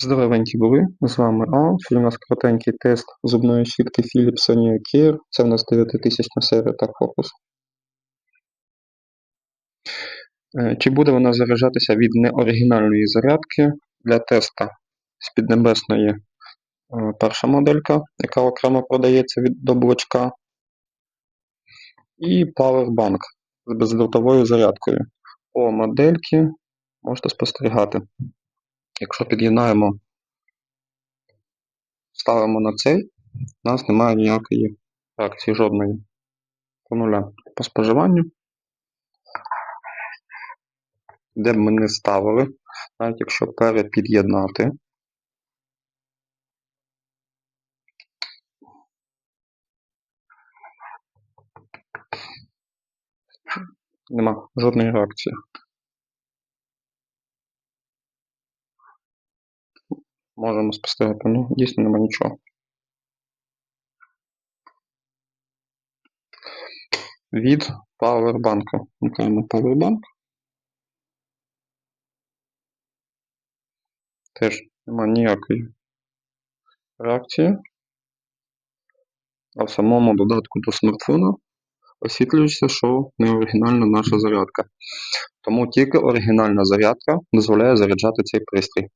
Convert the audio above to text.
Здоровенькі були, з вами Ал. Сьогодні у нас коротенький тест зубної щітки Philips Sonia Care. Це в нас 9000 серія та фокус. Е, Чи буде вона заряджатися від неоригінальної зарядки для теста з піднебесної е, перша моделька, яка окремо продається від до і Powerbank з бездротовою зарядкою. По модельки можете спостерігати. Якщо під'єднаємо, ставимо на цей, у нас немає ніякої реакції жодної по нуля по споживанню. Де б ми не ставили, навіть якщо перепід'єднати, нема жодної реакції. Можемо спостерігати, ну дійсно нема нічого. Від павербанку. Вмикаємо павербанк. Теж нема ніякої реакції. А в самому додатку до смартфона освітлюється, що не оригінальна наша зарядка. Тому тільки оригінальна зарядка дозволяє заряджати цей пристрій.